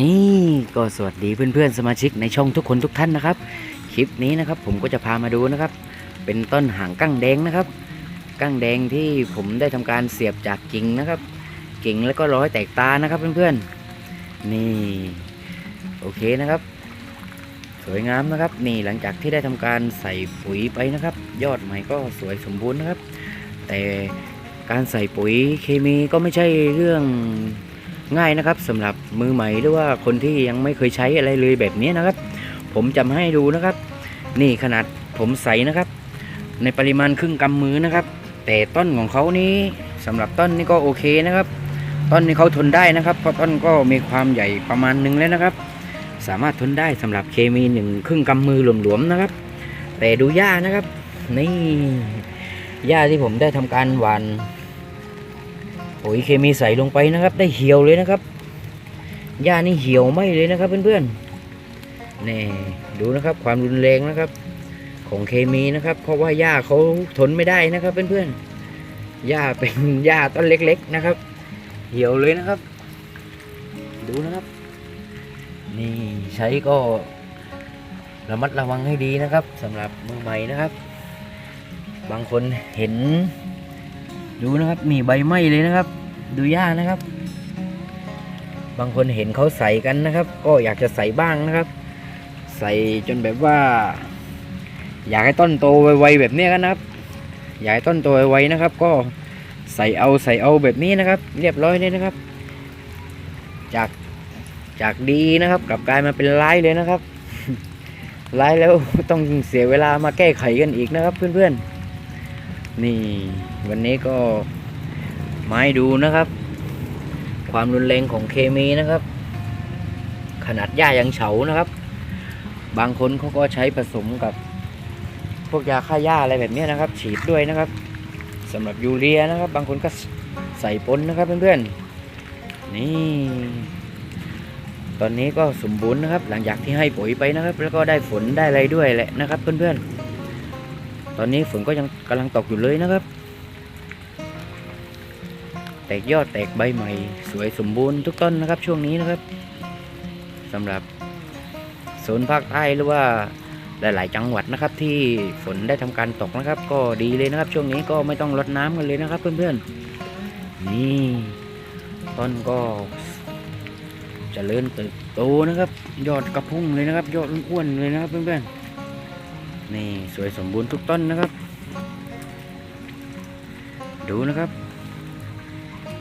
นี่ก็สวัสดีเพื่อนๆสมาชิกในช่องทุกคนทุกท่านนะครับ คลิปนี้นะครับผมก็จะพามาดูนะครับ เป็นต้นหางกั้งแดงนะครับ กั้งแดงที่ผมได้ทำการเสียบจากกิ่งนะครับ กิ่งแล้วก็ร้อยแตกตานะครับเพื่อนๆนี่โอเคนะครับ สวยงามนะครับ นี่หลังจากที่ได้ทำการใส่ปุ๋ยไปนะครับ ยอดใหม่ก็สวยสมบูรณ์นะครับ แต่การใส่ปุ๋ยเคมีก็ไม่ใช่เรื่อง ง่ายนะครับสำหรับมือใหม่หรือว่าคนที่ยังไม่เคยใช้อะไรเลยแบบนี้นะครับ ผมจะมาให้ดูนะครับ นี่ขนาดผมใส่นะครับ ในปริมาณครึ่งกำมือนะครับ แต่ต้นของเขานี้สำหรับต้นนี้ก็โอเคนะครับ ต้นนี้เขาทนได้นะครับ เพราะต้นก็มีความใหญ่ประมาณหนึงแล้วนะครับ สามารถทนได้สำหรับเคมีหนึ่งครึ่งกำมือหลวมๆนะครับ แต่ดูหญ้านะครับ นี่หญ้าที่ผมได้ทำการหว่าน ปุ๋ยเคมีใส่ลงไปนะครับ ได้เหี่ยวเลยนะครับหญ้านี่เหี่ยวไหมเลยนะครับเพื่อนๆนี่ดูนะครับความรุนแรงนะครับ ของเคมีนะครับ เพราะว่าหญ้าเขาทนไม่ได้นะครับเพื่อนๆหญ้าเป็นหญ้าต้นเล็ก ๆนะครับ เหี่ยวเลยนะครับ ดูนะครับ นี่ใช้ก็ระมัดระวังให้ดีนะครับสำหรับมือใหม่นะครับ บางคนเห็น ดูนะครับมีใบไม้เลยนะครับ ดูหญ้านะครับ บางคนเห็นเขาใส่กันนะครับ ก็อยากจะใส่บ้างนะครับ ใส่จนแบบว่า อยากให้ต้นโตไวๆแบบนี้กันนะครับ อยากให้ต้นโตไวๆนะครับ ก็ใส่เอาใส่เอาแบบนี้นะครับ เรียบร้อยเลยนะครับ จากจากดีนะครับ กลับกลายมาเป็นร้ายเลยนะครับร้ายแล้วต้องเสียเวลามาแก้ไขกันอีกนะครับเพื่อนๆ นี่วันนี้ก็มาให้ดูนะครับ ความรุนแรงของเคมีนะครับ ขนาดหญ้ายังเฉานะครับ บางคนเขาก็ใช้ผสมกับ พวกยาฆ่าหญ้าอะไรแบบนี้นะครับ ฉีดด้วยนะครับสำหรับยูเรียนะครับ บางคนก็ใส่ปนนะครับเพื่อนๆนี่ ตอนนี้ก็สมบูรณ์นะครับ หลังจากที่ให้ปุ๋ยไปนะครับ แล้วก็ได้ฝนได้อะไรด้วยแหละนะครับ เพื่อนๆ ตอนนี้ฝนก็ยังกำลังตกอยู่เลยนะครับ แตกยอดแตกใบใหม่ สวยสมบูรณ์ทุกต้นนะครับช่วงนี้นะครับสำหรับโซนภาคใต้หรือว่าหลาย ๆ จังหวัดนะครับ ที่ฝนได้ทำการตกนะครับ ก็ดีเลยนะครับ ช่วงนี้ก็ไม่ต้องรดน้ำกันเลยนะครับ เพื่อน ๆ นี่ต้นก็เจริญเติบโตนะครับ ยอดกระพุ่งเลยนะครับ ยอดอ้วนๆเลยนะครับ เพื่อน ๆ นี่สวยสมบูรณ์ทุกต้นนะครับ ดูนะครับ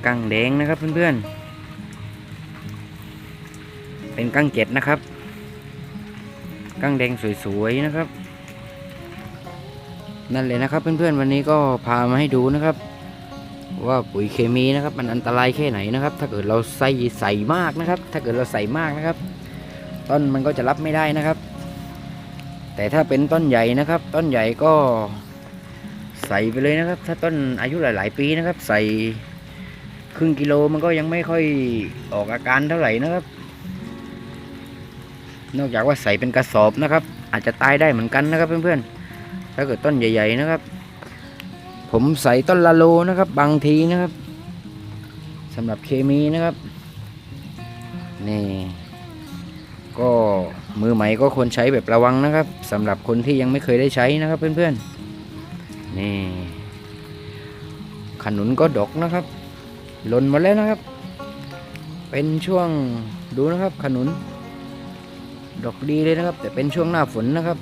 กั้งแดงนะครับเพื่อนๆ เป็นกั้งเจ็ดนะครับ กั้งแดงสวยๆนะครับ นั่นเลยนะครับเพื่อนๆวันนี้ก็พามาให้ดูนะครับ ว่าปุ๋ยเคมีนะครับ มันอันตรายแค่ไหนนะครับ ถ้าเกิดเราใส่ใส่มากนะครับ ถ้าเกิดเราใส่มากนะครับ ต้นมันก็จะรับไม่ได้นะครับ แต่ถ้าเป็นต้นใหญ่นะครับ ต้นใหญ่ก็ใส่ไปเลยนะครับ ถ้าต้นอายุหลาย ๆ ปีนะครับ ใส่ครึ่งกิโลมันก็ยังไม่ค่อยออกอาการเท่าไหร่นะครับ นอกจากว่าใส่เป็นกระสอบนะครับ อาจจะตายได้เหมือนกันนะครับเพื่อนๆถ้าเกิดต้นใหญ่ ๆ นะครับ ผมใส่ต้นละโลนะครับ บางทีนะครับสำหรับเคมีนะครับนี่ ก็มือใหม่ก็ควรใช้แบบระวังนะครับสำหรับคนที่ยังไม่เคยได้ใช้นะครับเพื่อนๆนี่ขนุนก็ดกนะครับหล่นหมดแล้วนะครับ เป็นช่วงดูนะครับขนุน ดอกดีเลยนะครับ แต่เป็นช่วงหน้าฝนนะครับ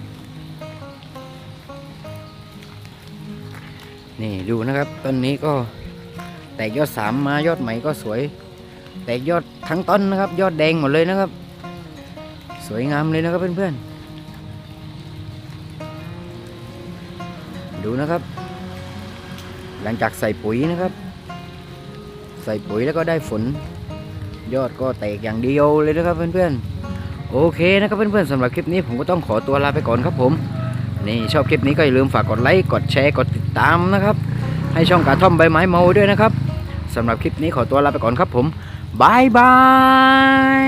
นี่ดูนะครับต้นนี้ก็แตกยอดสามมายอดใหม่ก็สวย แตกยอดทั้งต้นนะครับ ยอดแดงหมดเลยนะครับ สวยงามเลยนะครับเพื่อนๆ ดูนะครับ หลังจากใส่ปุ๋ยนะครับ ใส่ปุ๋ยแล้วก็ได้ฝน ยอดก็แตกอย่างเดียวเลยนะครับเพื่อนๆ โอเคนะครับเพื่อนๆสำหรับคลิปนี้ผมก็ต้องขอตัวลาไปก่อนครับผม นี่ชอบคลิปนี้ก็อย่าลืมฝากกดไลค์กดแชร์กดติดตามนะครับ ให้ช่องกระท่อมใบไม้เมาด้วยนะครับสำหรับคลิปนี้ขอตัวลาไปก่อนครับผมบายบาย